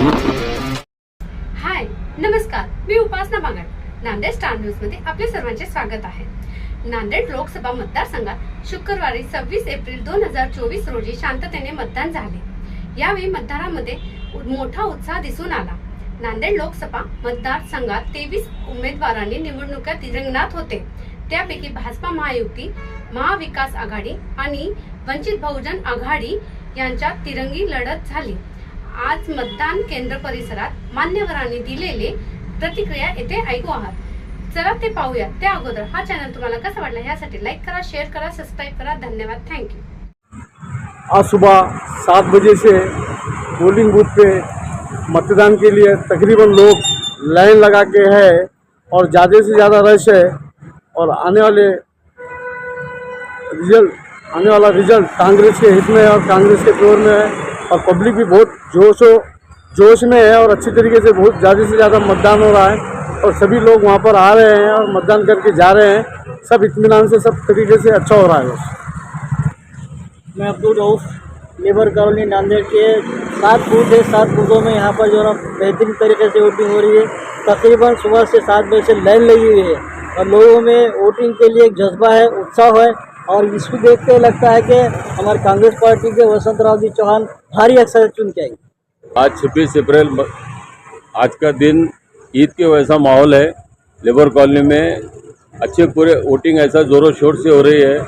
हाय नमस्कार मी उपासना बांगड. नांदेड स्टार न्यूजमध्ये आपले सर्वांचे स्वागत आहे. नांदेड लोकसभा मतदारसंघात शुक्रवारी सव्वीस एप्रिल दोन हजार चोवीस रोजी शांततेने मतदान झाले. यावेळी मतदारामध्ये मोठा उत्साह दिसून आला. नांदेड लोकसभा मतदारसंघात तेवीस उमेदवारांनी निवडणुकीत रिंगणात होते. त्यापैकी भाजपा महायुती महाविकास आघाडी आणि वंचित बहुजन आघाडी यांच्यात तिरंगी लढत झाली. आज मतदान केंद्र परिसरात मान्यवरांनी दिलेले प्रतिक्रिया येथे ऐकू आहात. चला ते पाहूया. त्या अगोदर हा चॅनल तुम्हाला कसा वाटला यासाठी लाईक करा शेअर करा सबस्क्राईब करा. धन्यवाद. थँक्यू आज सुबह सात बजे से पोलिंग बूथ पे मतदान के लिए तकरीबन लोग लाइन लगा के है और ज़्यादा से ज़्यादा रश है और आने वाले रिज़ल्ट आने वाला रिज़ल्ट कांग्रेस के हित में है और कांग्रेस के ज़ोर में है। और पब्लिक भी बहुत जोश जोश में है और अच्छी तरीके से बहुत ज़्यादा से ज़्यादा मतदान हो रहा है। और सभी लोग वहाँ पर आ रहे हैं और मतदान करके जा रहे हैं। सब इतमान से, सब तरीके से अच्छा हो रहा है। मैं अब्दुल रऊफ, लेबर कॉलोनी नांदेड़ के सात बूथ है। सात बूथों में यहाँ पर जो है बेहतरीन तरीके से वोटिंग हो रही है। तकरीबन सुबह से सात बजे से लाइन लगी हुई है। और लोगों में वोटिंग के लिए एक जज्बा है, उत्साह है। और इसको देख के लगता है कि हमारे कांग्रेस पार्टी के वसंत राव जी चौहान भारी अक्सर चुन के आएँगे। आज छब्बीस अप्रैल आज का दिन ईद के वैसा माहौल है। लेबर कॉलोनी में अच्छे पूरे वोटिंग ऐसा ज़ोरों शोर से हो रही है।